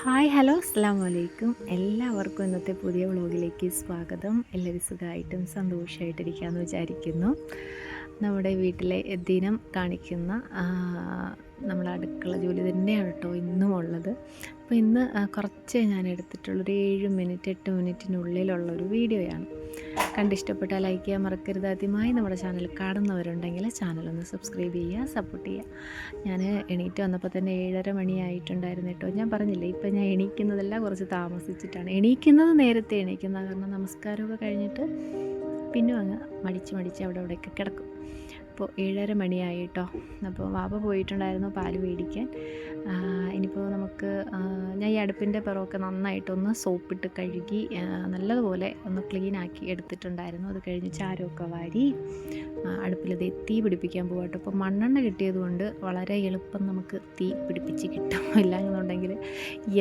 Hi hello അസ്സാം വലൈക്കും എല്ലാവർക്കും ഇന്നത്തെ പുതിയ വ്ളോഗിലേക്ക് സ്വാഗതം. എല്ലാവരും സുഖമായിട്ടും സന്തോഷമായിട്ടിരിക്കാമെന്ന് വിചാരിക്കുന്നു. നമ്മുടെ വീട്ടിലെ ദിനം കാണിക്കുന്ന നമ്മുടെ അടുക്കള ജോലി തന്നെയാണ് കേട്ടോ ഇന്നും ഉള്ളത് അപ്പോൾ ഇന്ന് കുറച്ചേ ഞാൻ എടുത്തിട്ടുള്ളൊരു ഏഴ് മിനിറ്റ് എട്ട് മിനിറ്റിനുള്ളിലുള്ളൊരു വീഡിയോയാണ്. കണ്ടിഷ്ടപ്പെട്ടാൽ ലൈക്ക് ചെയ്യാൻ മറക്കരുത്. ആദ്യമായി നമ്മുടെ ചാനൽ കാണുന്നവരുണ്ടെങ്കിൽ ചാനലൊന്ന് സബ്സ്ക്രൈബ് ചെയ്യുക സപ്പോർട്ട് ചെയ്യുക. ഞാൻ എണീറ്റ് വന്നപ്പോൾ തന്നെ ഏഴര മണിയായിട്ടുണ്ടായിരുന്നു കേട്ടോ ഞാൻ പറഞ്ഞില്ലേ ഇപ്പം ഞാൻ എണീക്കുന്നതെല്ലാം കുറച്ച് താമസിച്ചിട്ടാണ്. എണീക്കുന്നത് നേരത്തെ എണീക്കുന്ന കാരണം നമസ്കാരമൊക്കെ കഴിഞ്ഞിട്ട് പിന്നെ അങ്ങ് മടിച്ച് മടിച്ച് അവിടെ അവിടെയൊക്കെ കിടക്കും. അപ്പോൾ ഏഴര മണിയായി കേട്ടോ അപ്പോൾ വാപ്പ പോയിട്ടുണ്ടായിരുന്നു പാൽ മേടിക്കാൻ. ഇനിയിപ്പോൾ നമുക്ക് ഞാൻ ഈ അടുപ്പിന്റെ പിറവൊക്കെ നന്നായിട്ടൊന്ന് സോപ്പിട്ട് കഴുകി നല്ലതുപോലെ ഒന്ന് ക്ലീനാക്കി എടുത്തിട്ടുണ്ടായിരുന്നു. അത് കഴിഞ്ഞ് ചാരമൊക്കെ വാരി അടുപ്പിൽ ദേ തീ പിടിപ്പിക്കാൻ പോകട്ടോ അപ്പോൾ മണ്ണെണ്ണ കിട്ടിയതുകൊണ്ട് വളരെ എളുപ്പം നമുക്ക് തീ പിടിപ്പിച്ച് കിട്ടും. ഇല്ലാന്നുണ്ടെങ്കിൽ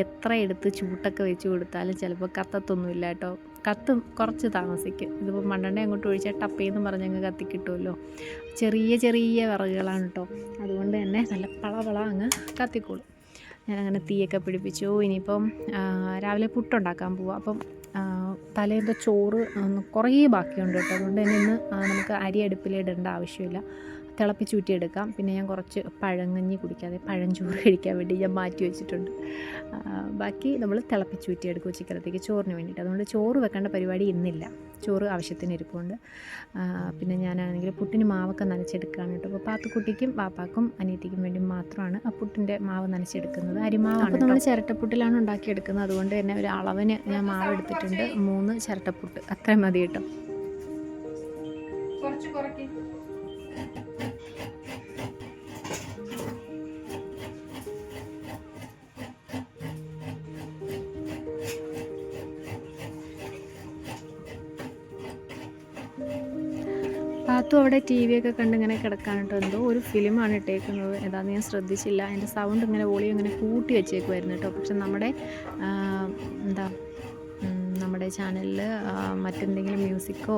എത്ര എടുത്ത് ചൂട്ടൊക്കെ വെച്ച് കൊടുത്താലും ചിലപ്പോൾ കത്തത്തൊന്നുമില്ല കേട്ടോ കത്തും കുറച്ച് താമസിക്കും. ഇതിപ്പോൾ മണ്ണെണ്ണ അങ്ങോട്ട് ഒഴിച്ചാൽ ടപ്പേന്ന് പറഞ്ഞങ്ങ് കത്തി കിട്ടുമല്ലോ ചെറിയ ചെറിയ വിറകുകളാണ് കേട്ടോ. അതുകൊണ്ട് തന്നെ നല്ല പളവള അങ്ങ് കത്തിക്കോളും. ഞാനങ്ങനെ തീയൊക്കെ പിടിപ്പിച്ചു. ഇനിയിപ്പം രാവിലെ പുട്ടുണ്ടാക്കാൻ പോവാം. അപ്പം തലേന്റെ ചോറ് കുറേ ബാക്കിയുണ്ട് കേട്ടോ. അതുകൊണ്ട് തന്നെ ഇന്ന് നമുക്ക് അരി അടുപ്പിലിടേണ്ട ആവശ്യമില്ല. തിളപ്പിച്ചൂറ്റിയെടുക്കാം പിന്നെ ഞാൻ കുറച്ച് പഴങ്ങഞ്ഞി കുടിക്കാതെ പഴഞ്ചോറ് കഴിക്കാൻ വേണ്ടി ഞാൻ മാറ്റി വെച്ചിട്ടുണ്ട്. ബാക്കി നമ്മൾ തിളപ്പിച്ചൂറ്റിയെടുക്കും ഉച്ചക്കലത്തേക്ക് ചോറിന് വേണ്ടിയിട്ട്. അതുകൊണ്ട് ചോറ് വെക്കേണ്ട പരിപാടി ഇന്നില്ല. ചോറ് ആവശ്യത്തിന് ഇരിപ്പുണ്ട്. പിന്നെ ഞാനാണെങ്കിൽ പുട്ടിന് മാവൊക്കെ നനച്ചെടുക്കുകയാണ് കേട്ടോ. അപ്പോൾ പാത്തുക്കുട്ടിക്കും പാപ്പാക്കും അനിയത്തിക്കും വേണ്ടി മാത്രമാണ് ആ പുട്ടിന്റെ മാവ് നനച്ചെടുക്കുന്നത്. അരിമാവ് അപ്പോൾ നമ്മൾ ചിരട്ടപ്പുട്ടിലാണ് ഉണ്ടാക്കിയെടുക്കുന്നത്. അതുകൊണ്ട് തന്നെ ഒരു അളവിന് ഞാൻ മാവ് എടുത്തിട്ടുണ്ട്. മൂന്ന് ചിരട്ടപ്പുട്ട്. അത്രയും മതി കേട്ടോ. കുറച്ച് കുറയ്ക്ക്. പാത്തു അവിടെ ടി വി ഒക്കെ കണ്ട് ഇങ്ങനെ കിടക്കാനിട്ട് എന്തോ ഒരു ഫിലിമാണ് ഇട്ടേക്കുന്നത്. എന്താണെന്ന് ഞാൻ ശ്രദ്ധിച്ചില്ല. അതിന്റെ സൗണ്ട് ഇങ്ങനെ വോളിയം ഇങ്ങനെ കൂട്ടി വെച്ചേക്കുമായിരുന്നു കേട്ടോ. പക്ഷെ നമ്മുടെ എന്താ നമ്മുടെ ചാനലിൽ മറ്റെന്തെങ്കിലും മ്യൂസിക്കോ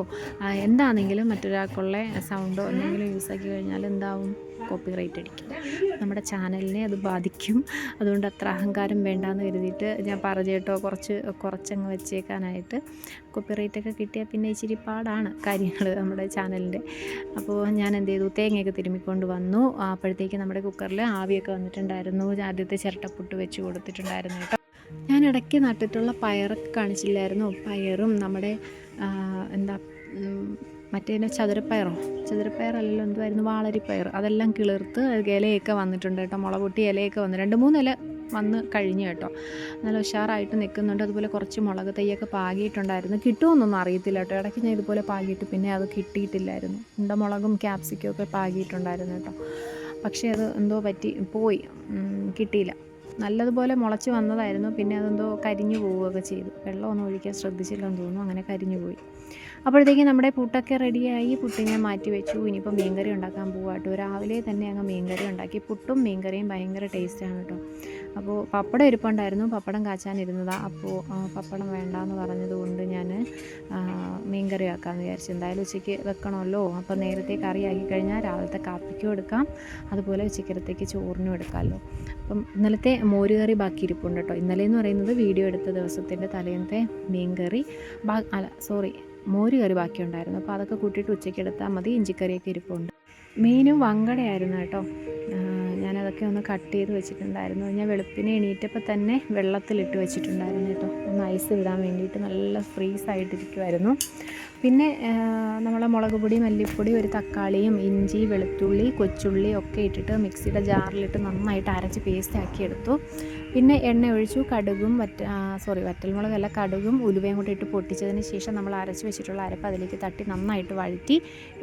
എന്താണെങ്കിലും മറ്റൊരാൾക്കുള്ള സൗണ്ടോ എന്തെങ്കിലും യൂസാക്കി കഴിഞ്ഞാൽ എന്താവും? കോപ്പി റൈറ്റ് അടിക്കും. നമ്മുടെ ചാനലിനെ അത് ബാധിക്കും. അതുകൊണ്ട് അത്ര അഹങ്കാരം വേണ്ടാന്ന് കരുതിയിട്ട് ഞാൻ പറഞ്ഞു കേട്ടോ കുറച്ച് കുറച്ചങ്ങ് വെച്ചേക്കാനായിട്ട്. കോപ്പിറൈറ്റ് ഒക്കെ കിട്ടിയാൽ പിന്നെ ഇച്ചിരി പാടാണ് കാര്യങ്ങൾ നമ്മുടെ ചാനലിന്റെ അപ്പോൾ ഞാൻ എന്ത് ചെയ്തു? തേങ്ങയൊക്കെ തിരുമ്മിക്കൊണ്ട് വന്നു. അപ്പോഴത്തേക്ക് നമ്മുടെ കുക്കറിൽ ആവിയൊക്കെ വന്നിട്ടുണ്ടായിരുന്നു. ആദ്യത്തെ ചിരട്ടപ്പുട്ട് വെച്ച് കൊടുത്തിട്ടുണ്ടായിരുന്നു കേട്ടോ. ഞാൻ ഇടയ്ക്ക് നട്ടിട്ടുള്ള പയറൊക്കെ കാണിച്ചില്ലായിരുന്നു. പയറും നമ്മുടെ എന്താ മറ്റേ ചതുരപ്പയറോ? ചതുരപ്പയറല്ലല്ലോ എന്തുമായിരുന്നു വാളരിപ്പയർ. അതെല്ലാം കിളിർത്ത് ഇലയൊക്കെ വന്നിട്ടുണ്ട് കേട്ടോ. മുള പൊട്ടി ഇലയൊക്കെ വന്നു. രണ്ട് മൂന്ന് ഇല വന്ന് കഴിഞ്ഞു കേട്ടോ. നല്ല ഉഷാറായിട്ട് നിൽക്കുന്നുണ്ട്. അതുപോലെ കുറച്ച് മുളക് തൈയൊക്കെ പാകിയിട്ടുണ്ടായിരുന്നു. കിട്ടുമെന്നൊന്നും അറിയത്തില്ല കേട്ടോ. ഇടയ്ക്ക് ഞാൻ ഇതുപോലെ പാകിയിട്ട് പിന്നെ അത് കിട്ടിയിട്ടില്ലായിരുന്നു. ഉണ്ട മുളകും ക്യാപ്സിക്കും ഒക്കെ പാകിയിട്ടുണ്ടായിരുന്നു കേട്ടോ. പക്ഷേ അത് എന്തോ പറ്റി? പോയി. കിട്ടിയില്ല. നല്ലതുപോലെ മുളച്ച് വന്നതായിരുന്നു. പിന്നെ അതെന്തോ കരിഞ്ഞു പോവുകയൊക്കെ ചെയ്തു. വെള്ളമൊന്നും ഒഴിക്കാൻ ശ്രദ്ധിച്ചില്ലെന്ന് തോന്നുന്നു. അങ്ങനെ കരിഞ്ഞു പോയി. അപ്പോഴത്തേക്കും നമ്മുടെ പുട്ടൊക്കെ റെഡിയായി. പുട്ട് ഞാൻ മാറ്റി വെച്ചു. ഇനിയിപ്പോൾ മീൻകറി ഉണ്ടാക്കാൻ പോവാട്ടോ രാവിലെ തന്നെ അങ്ങ് മീൻകറി ഉണ്ടാക്കി. പുട്ടും മീൻകറിയും ഭയങ്കര ടേസ്റ്റാണ് കേട്ടോ. അപ്പോൾ പപ്പടം ഇരിപ്പുണ്ടായിരുന്നു. പപ്പടം കാച്ചാനിരുന്നതാണ് അപ്പോൾ പപ്പടം വേണ്ടാന്ന് പറഞ്ഞതുകൊണ്ട് ഞാൻ മീൻകറി ആക്കാമെന്ന് വിചാരിച്ചു. എന്തായാലും ഉച്ചയ്ക്ക് വെക്കണമല്ലോ. അപ്പോൾ നേരത്തെ കറി ആക്കി കഴിഞ്ഞാൽ രാവിലത്തെ കാപ്പിക്കും എടുക്കാം. അതുപോലെ ഉച്ചക്കരത്തേക്ക് ചോറിനും എടുക്കാമല്ലോ. അപ്പം ഇന്നലത്തെ മോരുകറി ബാക്കി ഇരിപ്പുണ്ട് കേട്ടോ. ഇന്നലെ എന്ന് പറയുന്നത് വീഡിയോ എടുത്ത ദിവസത്തിന്റെ തലേന്നത്തെ മീൻകറി. ബാ അല്ല സോറി മോര് കറി ബാക്കിയുണ്ടായിരുന്നു. അപ്പോൾ അതൊക്കെ കൂട്ടിയിട്ട് ഉച്ചയ്ക്ക് എടുത്താൽ മതി. ഇഞ്ചിക്കറിയൊക്കെ ഇരിപ്പുണ്ട്. മീനും വങ്കടയായിരുന്നു കേട്ടോ. ഞാനതൊക്കെ ഒന്ന് കട്ട് ചെയ്ത് വെച്ചിട്ടുണ്ടായിരുന്നു. ഞാൻ വെളുപ്പിനെ എണീറ്റപ്പോൾ തന്നെ വെള്ളത്തിലിട്ട് വെച്ചിട്ടുണ്ടായിരുന്നു കേട്ടോ. ഒന്ന് ഐസ് ഇടാൻ വേണ്ടിയിട്ട് നല്ല ഫ്രീസ് ആയിട്ടിരിക്കുമായിരുന്നു പിന്നെ നമ്മൾ മുളക് പൊടി മല്ലിപ്പൊടി ഒരു തക്കാളിയും ഇഞ്ചി വെളുത്തുള്ളി കൊച്ചുള്ളി ഒക്കെ ഇട്ടിട്ട് മിക്സിയുടെ ജാറിലിട്ട് നന്നായിട്ട് അരച്ച് പേസ്റ്റ് ആക്കി എടുത്തു. പിന്നെ എണ്ണ ഒഴിച്ചു കടുകും വറ്റ സോറി വറ്റൽമുളകല്ല കടുകും ഉലുവയും കൂടി ഇട്ട് പൊട്ടിച്ചതിന് ശേഷം നമ്മൾ അരച്ച് വെച്ചിട്ടുള്ള അരപ്പ് അതിലേക്ക് തട്ടി നന്നായിട്ട് വഴറ്റി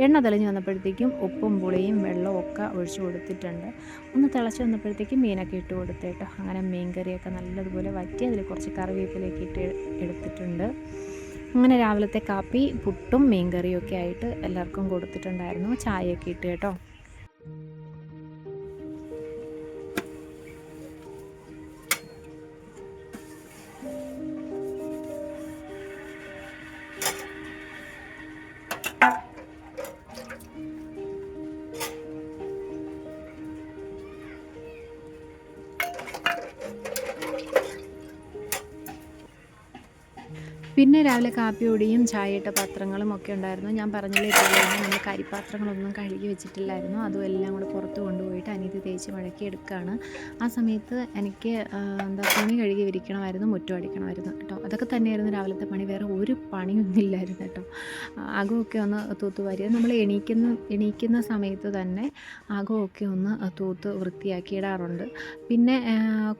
എണ്ണ തെളിഞ്ഞ് വന്നപ്പോഴത്തേക്കും ഉപ്പും പുളിയും വെള്ളവും ഒക്കെ ഒഴിച്ചു കൊടുത്തിട്ടുണ്ട്. ഒന്ന് തിളച്ച് വന്നപ്പോഴത്തേക്കും മീനൊക്കെ ഇട്ട് കൊടുത്തേട്ടോ. അങ്ങനെ മീൻ കറിയൊക്കെ നല്ലതുപോലെ വറ്റി അതിൽ കുറച്ച് കറിവേപ്പിലേക്ക് ഇട്ട് എടുത്തിട്ടുണ്ട്. അങ്ങനെ രാവിലത്തെ കാപ്പി പുട്ടും മീൻ കറിയും ഒക്കെ ആയിട്ട് എല്ലാവർക്കും കൊടുത്തിട്ടുണ്ടായിരുന്നു. ചായയൊക്കെ ഇട്ട് കേട്ടോ. പിന്നെ രാവിലെ കാപ്പിയോടിയും ചായയിട്ട പാത്രങ്ങളും ഒക്കെ ഉണ്ടായിരുന്നു. ഞാൻ പറഞ്ഞില്ലേ നമ്മൾ കരിപ്പാത്രങ്ങളൊന്നും കഴുകി വെച്ചിട്ടില്ലായിരുന്നു. അതും എല്ലാം കൂടെ പുറത്ത് കൊണ്ടുപോയിട്ട് അനിയത്തി തേച്ച് മഴക്കിയെടുക്കുകയാണ് ആ സമയത്ത് എനിക്ക് എന്താ തുണി കഴുകി വിരിക്കണമായിരുന്നു മുറ്റം അടിക്കണമായിരുന്നു കേട്ടോ. അതൊക്കെ തന്നെയായിരുന്നു രാവിലത്തെ പണി. വേറെ ഒരു പണിയൊന്നും ഇല്ലായിരുന്നു കേട്ടോ. അകമൊക്കെ ഒന്ന് തൂത്തുവാരി നമ്മൾ എണീക്കുന്ന എണീക്കുന്ന സമയത്ത് തന്നെ അകമൊക്കെ ഒന്ന് തൂത്ത് വൃത്തിയാക്കി ഇടാറുണ്ട്. പിന്നെ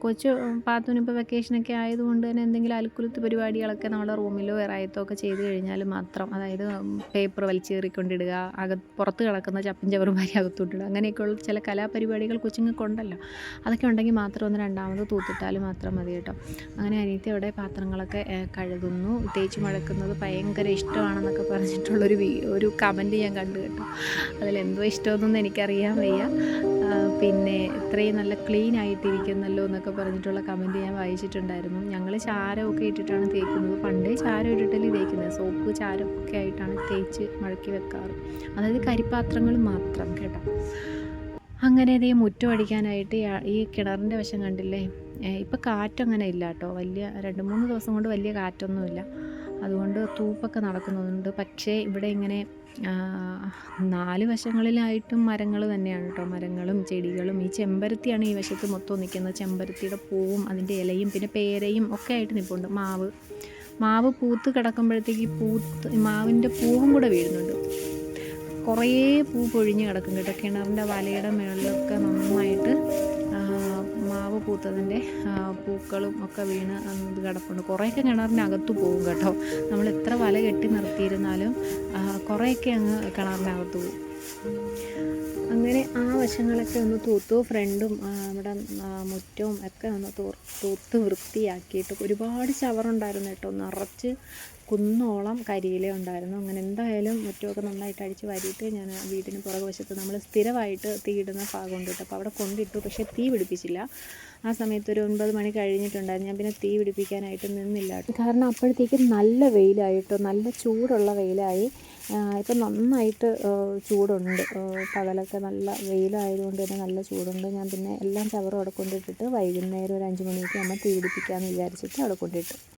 കൊച്ചു പാത്തുനിപ്പോൾ വെക്കേഷനൊക്കെ ആയതുകൊണ്ട് തന്നെ എന്തെങ്കിലും അൽക്കുലത്ത് പരിപാടികളൊക്കെ നമ്മുടെ റൂമിലോ എറായത്തോ ഒക്കെ ചെയ്ത് കഴിഞ്ഞാൽ മാത്രം അതായത് പേപ്പർ വലിച്ചേറിക്കൊണ്ടിടുക അക പുറത്ത് കിടക്കുന്ന ചപ്പും ചവറും വാരി അകത്തോട്ടിടുക അങ്ങനെയൊക്കെയുള്ള ചില കലാപരിപാടികൾ കൊച്ചുങ്ങൾക്കുണ്ടല്ലോ അതൊക്കെ ഉണ്ടെങ്കിൽ മാത്രം ഒന്ന് രണ്ടാമത് തൂത്തിട്ടാൽ മാത്രം മതി കേട്ടോ. അങ്ങനെ അനിയത്തി അവിടെ പാത്രങ്ങളൊക്കെ കഴുകുന്നു. തേച്ച് മുഴക്കുന്നത് ഭയങ്കര ഇഷ്ടമാണെന്നൊക്കെ പറഞ്ഞിട്ടുള്ളൊരു ഒരു കമന്റ് ഞാൻ കണ്ടു കേട്ടോ. അതിലെന്തോ ഇഷ്ടമെന്നൊന്നും എനിക്കറിയാൻ വയ്യ. പിന്നെ ഇത്രയും നല്ല ക്ലീൻ ആയിട്ടിരിക്കുന്നല്ലോ എന്നൊക്കെ പറഞ്ഞിട്ടുള്ള കമന്റ് ഞാൻ വായിച്ചിട്ടുണ്ടായിരുന്നു. ഞങ്ങൾ ചാരമൊക്കെ ഇട്ടിട്ടാണ് തേക്കുന്നത്. പണ്ടേ ചാരം ഇട്ടിട്ടല്ലേ തേക്കുന്നത്. സോപ്പ് ചാരം ഒക്കെ ആയിട്ടാണ് തേച്ച് മഴക്കി വെക്കാറ്. അതായത് കരിപ്പാത്രങ്ങൾ മാത്രം കേട്ടോ. അങ്ങനെ ഇതേ മുറ്റം അടിക്കാനായിട്ട് ഈ- ഈ കിണറിന്റെ വശം കണ്ടില്ലേ? ഇപ്പം കാറ്റങ്ങനെ ഇല്ല കേട്ടോ വലിയ രണ്ട് മൂന്ന് ദിവസം കൊണ്ട് വലിയ കാറ്റൊന്നുമില്ല. അതുകൊണ്ട് തൂപ്പൊക്കെ നടക്കുന്നുണ്ട്. പക്ഷേ ഇവിടെ ഇങ്ങനെ നാല് വശങ്ങളിലായിട്ടും മരങ്ങൾ തന്നെയാണ് കേട്ടോ മരങ്ങളും ചെടികളും. ഈ ചെമ്പരത്തിയാണ് ഈ വശത്ത് മൊത്തം നിൽക്കുന്നത് ചെമ്പരത്തിയുടെ പൂവും അതിന്റെ ഇലയും പിന്നെ പേരയും ഒക്കെ ആയിട്ട് നിൽപ്പുണ്ട് മാവ്. മാവ് പൂത്ത് കിടക്കുമ്പോഴത്തേക്ക് പൂത്ത് മാവിന്റെ പൂവും കൂടെ വീഴുന്നുണ്ട്. കുറേ പൂ പൊഴിഞ്ഞ് കിടക്കും കേട്ടോ കിണറിന്റെ വലയുടെ മുകളിലൊക്കെ നന്നായിട്ട് മാവ് പൂത്തതിന്റെ പൂക്കളും ഒക്കെ വീണ് ഇത് കിടപ്പുണ്ട്. കുറേയൊക്കെ കിണറിനകത്ത് പോകും കേട്ടോ. നമ്മൾ എത്ര വല കെട്ടി നിർത്തിയിരുന്നാലും കുറേയൊക്കെ അങ്ങ് കിണറിനകത്ത് പോകും. അങ്ങനെ ആ വശങ്ങളൊക്കെ ഒന്ന് തൂത്തു. ഫ്രണ്ടും നമ്മുടെ മുറ്റവും ഒക്കെ ഒന്ന് തൂത്ത് വൃത്തിയാക്കിയിട്ട് ഒരുപാട് ചവറുണ്ടായിരുന്നു കേട്ടോ. നിറച്ച് കുന്നോളം കരിയില ഉണ്ടായിരുന്നു. അങ്ങനെ എന്തായാലും മുറ്റമൊക്കെ നന്നായിട്ട് അടിച്ച് വാരിയിട്ട് ഞാൻ വീടിന് പുറകു വശത്ത് നമ്മൾ സ്ഥിരമായിട്ട് തീയിടുന്ന ഭാഗമുണ്ട് കേട്ടോ. അപ്പോൾ അവിടെ കൊണ്ടിട്ടു. പക്ഷേ തീ പിടിപ്പിച്ചില്ല. ആ സമയത്ത് ഒരു ഒൻപത് മണി കഴിഞ്ഞിട്ടുണ്ടായിരുന്നു. ഞാൻ പിന്നെ തീ പിടിപ്പിക്കാനായിട്ട് നിന്നില്ല കാരണം അപ്പോഴത്തേക്കും നല്ല വെയിലായിട്ടോ നല്ല ചൂടുള്ള വെയിലായി. ഇപ്പം നന്നായിട്ട് ചൂടുണ്ട്. പകലൊക്കെ നല്ല വെയിലായതുകൊണ്ട് തന്നെ നല്ല ചൂടുണ്ട്. ഞാൻ പിന്നെ എല്ലാം ചവറും അവിടെ കൊണ്ടിട്ടിട്ട് വൈകുന്നേരം ഒരു അഞ്ച് മണിയൊക്കെ ആകുമ്പോൾ തീ പിടിപ്പിക്കാമെന്ന് വിചാരിച്ചിട്ട് അവിടെ കൊണ്ടിട്ടു.